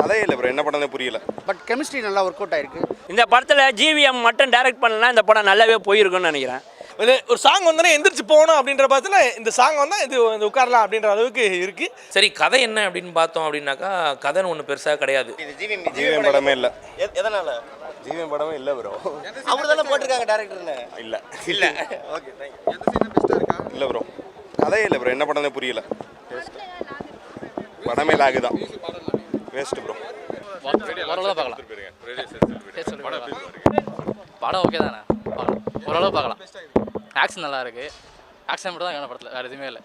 கதையே இல்லை ப்ரோ என்ன படம்னே புரியல. பட் கெமிஸ்ட்ரி நல்லா ஒர்க் அவுட் ஆயிருக்கு. இந்த படத்தில் ஜிவிஎம் மட்டும் டைரக்ட் பண்ணலாம் இந்த படம் நல்லாவே போயிருக்கும்னு நினைக்கிறேன். இது ஒரு சாங் வந்தோடனே எந்திரிச்சு போகணும் அப்படின்ற பட்சத்தில் இந்த சாங் வந்தால் இது வந்து உட்காரலாம் அப்படின்ற அளவுக்கு இருக்கு. சரி கதை என்ன அப்படின்னு பார்த்தோம் அப்படின்னாக்கா கதைன்னு ஒன்றும் பெருசாக கிடையாது. ஜீவன் படமே இல்லை. எதனால? ஜீவன் படமே இல்லை ப்ரோ அவர் தானே போட்டிருக்காங்க டேரக்டர்னு இல்லை. இல்ல. ஓகே இல்லை ப்ரோ கதையே இல்லை ப்ரோ என்ன படம்னே புரியல. படமே லாகு தான். வேஸ்ட் ப்ரோ ஓரளவு பார்க்கலாம். படம் ஓகே தானே? பார்க்கலாம். ஓரளவு பார்க்கலாம். ஆக்ஷன் நல்லா இருக்கு. ஆக்ஷன் மட்டும் தான் படத்தில். வேறு எதுவுமே இல்லை.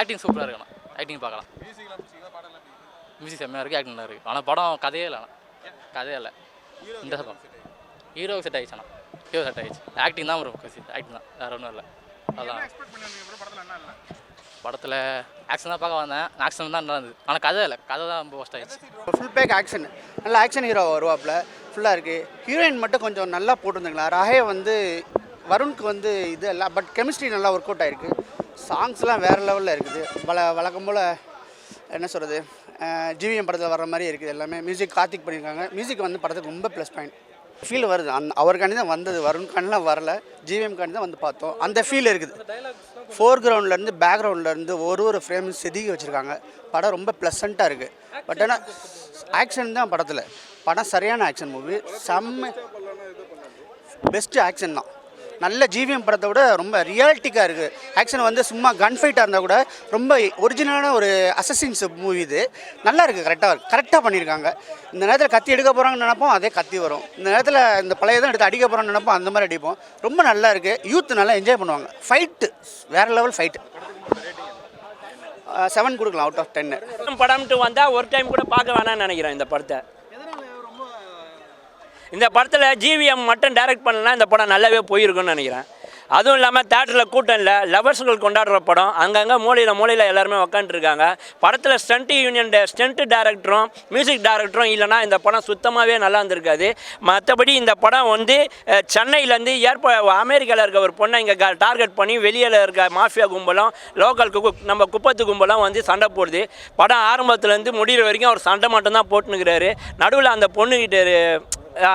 ஆக்டிங் சூப்பராக இருக்கணும் ஆக்டிங் பார்க்கலாம். மியூசிக் செம்மையாக இருக்குது ஆக்டிங் நல்லா இருக்குது ஆனால் படம் கதையே இல்லை ஆனால் கதையே இல்லை. இந்த படம். ஹீரோவுக்கு செட் ஆயிடுச்சு. ஆனால் ஹீரோ செட் ஆயிடுச்சு. ஆக்டிங் தான் ஒரு ஆக்டிங் தான். வேறு ஒன்றும் இல்லை. அதான். படத்தில் ஆக்ஷன் தான் பார்க்க வந்தேன். ஆக்ஷன் தான் நல்லா இருந்தது ஆனால் கதை இல்லை. கதை தான் ரொம்ப ஒஸ்ட் ஆயிடுச்சு. ஃபுல் பேக் ஆக்ஷன் நல்ல ஆக்ஷன் ஹீரோ வருவாப்புல. ஃபுல்லாக இருக்குது ஹீரோயின் மட்டும் கொஞ்சம் நல்லா போட்டிருந்தாங்களா? ரஹே வந்து வருணுக்கு வந்து இது இல்லை பட் கெமிஸ்ட்ரி நல்லா ஒர்க் அவுட் ஆயிருக்கு. சாங்ஸ்லாம் வேறு லெவலில் இருக்குது. வள வழக்கம் போல் என்ன சொல்கிறது ஜிவிஎம் படத்தில் வர்ற மாதிரி இருக்குது எல்லாமே. மியூசிக் கார்த்திக் பண்ணியிருக்காங்க மியூசிக் வந்து படத்துக்கு ரொம்ப ப்ளஸ் பாயிண்ட் ஃபீல் வருது. அந் அவருக்காண்டி தான் வந்தது வருண்காண்டிலாம் வரல. ஜிவிஎம்காண்டி தான் வந்து பார்த்தோம். அந்த ஃபீல் இருக்குது. ஃபோர் கிரவுண்ட்லேருந்து பேக்ரவுண்ட்லேருந்து ஒரு ஒரு ஃப்ரேம் செதுக்கி வச்சுருக்காங்க. படம் ரொம்ப ப்ளசண்ட்டாக இருக்குது பட் ஆனால் ஆக்ஷன் தான் படத்தில். படம் சரியான ஆக்ஷன் மூவி செம்ம பெஸ்ட்டு ஆக்ஷன் தான். நல்ல ஜிவிஎம் படத்தை விட ரொம்ப ரியாலிட்டிக்காக இருக்குது ஆக்ஷன் வந்து சும்மா கன் ஃபைட்டாக இருந்தால் கூட ரொம்ப ஒரிஜினலான ஒரு அசசின்ஸ் மூவி இது. நல்லா இருக்குது கரெக்டாக இருக்குது கரெக்டாக பண்ணியிருக்காங்க இந்த நேரத்தில் கத்தி எடுக்க போகிறாங்கன்னு நினப்போம் அதே கத்தி வரும். இந்த நேரத்தில் இந்த பழைய தான் எடுத்து அடிக்க போகிறோம்னு நினப்போம் அந்த மாதிரி அடிப்போம். ரொம்ப நல்லா இருக்குது யூத் நல்லா என்ஜாய் பண்ணுவாங்க. ஃபைட்டு வேறு லெவல் ஃபைட்டு செவன் கொடுக்கலாம் அவுட் ஆஃப் டென்னு படம்ட்டு வந்தால் ஒரு டைம் கூட பார்க்க வேணாம்னு நினைக்கிறேன் இந்த படத்தை. இந்த படத்தில் ஜிவிஎம் மட்டும் டைரக்ட் பண்ணலாம் இந்த படம் நல்லாவே போயிருக்குன்னு நினைக்கிறேன். அதுவும் இல்லாமல் தேட்டரில் கூட்டம் இல்லை லவர்ஸ்கள் கொண்டாடுற படம் அங்கங்கே மூலையில் மூலையில் எல்லாருமே உக்காந்துருக்காங்க. படத்தில் ஸ்டண்ட் யூனியன் ஸ்டண்ட் டேரக்டரும் மியூசிக் டேரக்டரும் இல்லைனா இந்த படம் சுத்தமாகவே நல்லா இருந்திருக்காது. மற்றபடி இந்த படம் வந்து சென்னையிலேருந்து ஏற்ப அமெரிக்காவில் இருக்க ஒரு பொண்ணை இங்கே டார்கெட் பண்ணி வெளியில் இருக்க மாஃபியா கும்பலும் லோக்கல் கு நம்ம குப்பத்து கும்பலும் வந்து சண்டை போடுது. படம் ஆரம்பத்துலேருந்து முடிகிற வரைக்கும் அவர் சண்டை மட்டும்தான் போட்டுனுக்கிறாரு நடுவில் அந்த பொண்ணுக்கிட்ட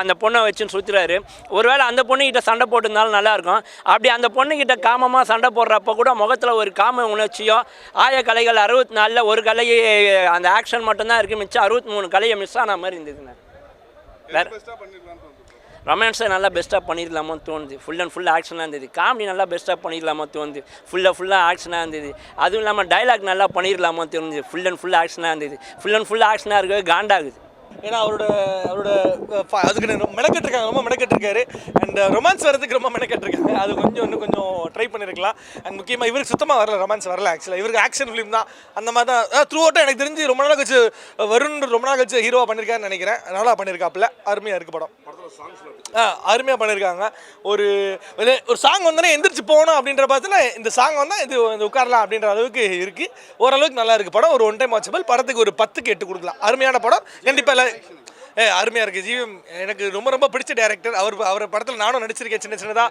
அந்த பொண்ணை வச்சுன்னு சுற்றுறாரு ஒருவேளை அந்த பொண்ணுக்கிட்ட சண்டை போட்டிருந்தாலும் நல்லாயிருக்கும். அப்படி அந்த பொண்ணுக்கிட்ட காமமாக சண்டை போடுறப்ப கூட முகத்தில் ஒரு காம உணர்ச்சியோ ஆய கலைகள் அறுபத்தி நாலில் ஒரு கலையை அந்த ஆக்ஷன் மட்டும்தான் இருக்குது மிச்சம். அறுபத்தி மூணு கலையை மிஸ் ஆன மாதிரி இருந்ததுங்க. வேற ரொமான்ஸை நல்லா பெஸ்ட்டாக பண்ணிடலாமோ தோணுது. ஃபுல் அண்ட் ஃபுல் ஆக்ஷனாக இருந்தது. காமெடி நல்லா பெஸ்ட்டாக பண்ணிடலாமோ தோணுது. ஃபுல்லாக ஃபுல்லாக ஆக்ஷனாக இருந்தது. அதுவும் இல்லாமல் டைலாக் நல்லா பண்ணிடலாமோ தோணுது. ஃபுல் அண்ட் ஃபுல் ஆக்ஷனாக இருந்தது. ஃபுல் அண்ட் ஃபுல் ஆக்ஷனாக இருக்கவே காண்டாகுது. ஏன்னா அவரோட அவரோட அதுக்கு ரொம்ப மெனக்கெட்டிருக்காங்க ரொம்ப மெனக்கெட்டிருக்காரு அண்ட் ரொமான்ஸ் வரதுக்கு ரொம்ப மெனக்கெட்டிருக்காங்க அது கொஞ்சம் இன்னும் கொஞ்சம் ட்ரை பண்ணியிருக்கலாம் அண்ட் முக்கியமாக இவருக்கு சுத்தமாக வரல ரொமான்ஸ் வரல ஆக்சுவலாக இவருக்கு ஆக்ஷன் ஃபிலிம் தான். அந்த மாதிரி தான் த்ரூ அவுட்டாக எனக்கு தெரிஞ்சு ரொம்ப நாள் கழிச்சு வருண் ரொம்ப நாள் கழிச்சு ஹீரோவாக பண்ணியிருக்காருன்னு நினைக்கிறேன். நல்லா பண்ணியிருக்காப்புல அருமையாக இருக்குது படம். ஆ அருமையாக பண்ணியிருக்காங்க ஒரு ஒரு சாங் வந்தோடனே எந்திரிச்சு போகணும் அப்படின்ற பட்சத்தில் இந்த சாங் வந்தால் இது உட்காரலாம் அப்படின்ற அளவுக்கு இருக்குது ஓரளவுக்கு நல்லா இருக்குது படம். ஒரு ஒன் டைம் வாட்சபிள் படத்துக்கு ஒரு பத்துக்கு எட்டு கொடுக்கலாம். அருமையான படம். கண்டிப்பாக ஏ அருமையாக இருக்குது ஜீவம் எனக்கு ரொம்ப ரொம்ப பிடிச்ச டேரக்டர் அவர் அவர் படத்தில் நானும் நடிச்சிருக்கேன் சின்ன சின்னதாக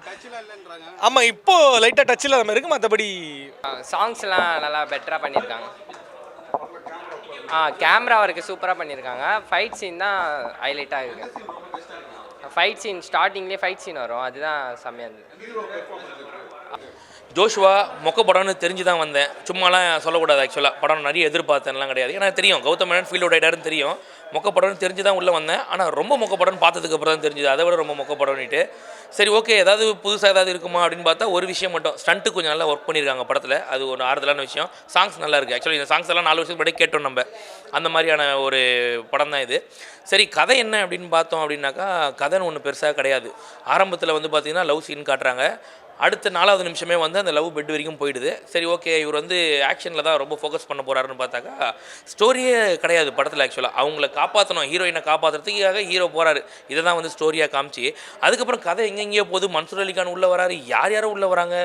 ஆமாம் இப்போ லைட்டாக டச்சில் நம்ம இருக்குது மற்றபடி சாங்ஸ்லாம் நல்லா பெட்டராக பண்ணியிருக்காங்க ஆ கேமரா ஒர்க்கு சூப்பராக பண்ணியிருக்காங்க ஃபைட் சீன் தான் ஹைலைட்டாக இருக்கு ஃபைட் சீன் ஸ்டார்டிங்லேயே ஃபைட் சீன் வரும். அதுதான் செம்மையாக இருந்தது. ஜோஷுவா மொக்க படம்னு தெரிஞ்சு தான் வந்தேன். சும்மாலாம் சொல்லக்கூடாது ஆக்சுவலாக படம் நிறைய எதிர்பார்த்தேன்லாம் கிடையாது. ஏன்னா தெரியும் கௌதம் மேனன் ஃபீல்ட் அவுட் ஆகிட்டாருன்னு தெரியும். மொக்க தெரிஞ்சு தான் உள்ளே வந்தேன். ஆனால் ரொம்ப மொக்க படம்னு பார்த்ததுக்கு அப்புறம் தான் தெரிஞ்சுது. அதை விட ரொம்ப மொக்கப்படம்னுட்டு. சரி ஓகே ஏதாவது புதுசாக ஏதாவது இருக்குமா அப்படின்னு பார்த்தா ஒரு விஷயம் மட்டும். ஸ்டண்ட்டு கொஞ்சம் நல்லா ஒர்க் பண்ணியிருக்காங்க படத்தில். அது ஒரு ஆறுதலான விஷயம். சாங்ஸ் நல்லா இருக்குது ஆக்சுவலி இந்த சாங்ஸ் எல்லாம் நாலு வருஷத்துக்கு முன்னாடி கேட்டோம் நம்ம. அந்த மாதிரியான ஒரு படம் தான் இது. சரி கதை என்ன அப்படின்னு பார்த்தோம் அப்படின்னாக்கா கதைன்னு ஒன்று பெருசாக கிடையாது. ஆரம்பத்தில் வந்து பார்த்திங்கன்னா லவ் சீன் காட்டுறாங்க. அடுத்த நாலாவது நிமிஷமே வந்து அந்த லவ் பெட் வரைக்கும் போயிடுது. சரி ஓகே இவர் வந்து ஆக்ஷனில் தான் ரொம்ப ஃபோக்கஸ் பண்ண போகிறாருன்னு பார்த்தாக்கா ஸ்டோரியே கிடையாது படத்தில் ஆக்சுவலாக அவங்கள காப்பாற்றணும் ஹீரோயினை காப்பாற்றுறதுக்காக ஹீரோ போகிறாரு இதை தான் வந்து ஸ்டோரியாக காமிச்சு. அதுக்கப்புறம் கதை எங்கெங்கேயோ போகுது. மன்சூர் அலிகான் உள்ளே வராரு. யார் யாரும் உள்ளே வராங்க?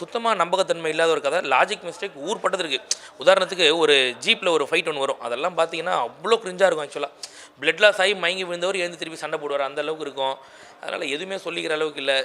சுத்தமாக நம்பகத்தன்மை இல்லாத ஒரு கதை. லாஜிக் மிஸ்டேக் ஊர்பட்டது இருக்குது உதாரணத்துக்கு ஒரு ஜீப்பில் ஒரு ஃபைட் ஒன்று வரும். அதெல்லாம் பார்த்தீங்கன்னா அவ்வளோ கிரிஞ்சாக இருக்கும் ஆக்சுவலாக பிளட் லாஸ் ஆகி மயங்கி விழுந்தவர் எழுந்து திருப்பி சண்டை போடுவார். அந்த அளவுக்கு இருக்கும். அதனால் எதுவுமே சொல்லிக்கிற அளவுக்கு இல்லை.